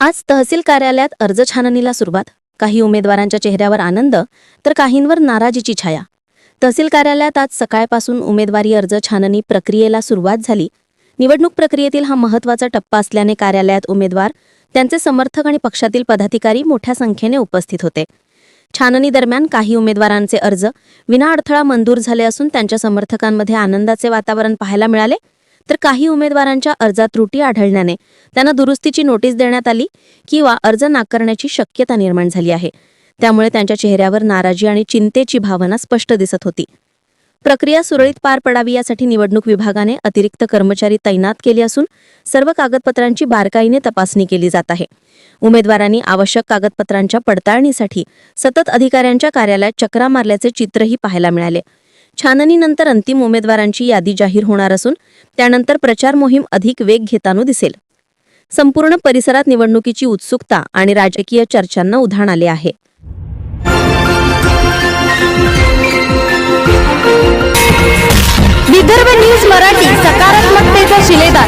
आज तहसील कार्यालयात अर्ज छाननीला सुरुवात. काही उमेदवारांच्या चेहऱ्यावर आनंद तर काहींवर नाराजीची छाया. तहसील कार्यालयात आज सकाळपासून उमेदवारी अर्ज छाननी प्रक्रियेला सुरुवात झाली. निवडणूक प्रक्रियेतील हा महत्त्वाचा टप्पा असल्याने कार्यालयात उमेदवार त्यांचे समर्थक आणि पक्षातील पदाधिकारी मोठ्या संख्येने उपस्थित होते. छाननी दरम्यान काही उमेदवारांचे अर्ज विनाअडथळा मंजूर झाले असून त्यांच्या समर्थकांमध्ये आनंदाचे वातावरण पाहायला मिळाले. तर काही उमेदवारांच्या अर्जात त्रुटी आढळल्याने त्यांना दुरुस्तीची नोटीस देण्यात आली किंवा अर्ज नाकारण्याची शक्यता निर्माण झाली आहे. त्यामुळे त्यांच्या चेहऱ्यावर नाराजी आणि चिंतेची भावना स्पष्ट दिसत होती. प्रक्रिया सुरळीत पार पडावी यासाठी निवडणूक विभागाने अतिरिक्त कर्मचारी तैनात केले असून सर्व कागदपत्रांची बारकाईने तपासणी केली जात आहे. उमेदवारांनी आवश्यक कागदपत्रांच्या पडताळणीसाठी सतत अधिकाऱ्यांच्या कार्यालयात चक्रा मारल्याचे चित्रही पाहायला मिळाले. छाननीनंतर अंतिम उमेदवारांची यादी जाहीर होणार असून त्यानंतर प्रचार मोहीम अधिक वेग घेताना दिसेल. संपूर्ण परिसरात निवडणुकीची उत्सुकता आणि राजकीय चर्चांना उधाण आले आहे. विदर्भ न्यूज मराठी सकारात्मकतेचा शिलेदार.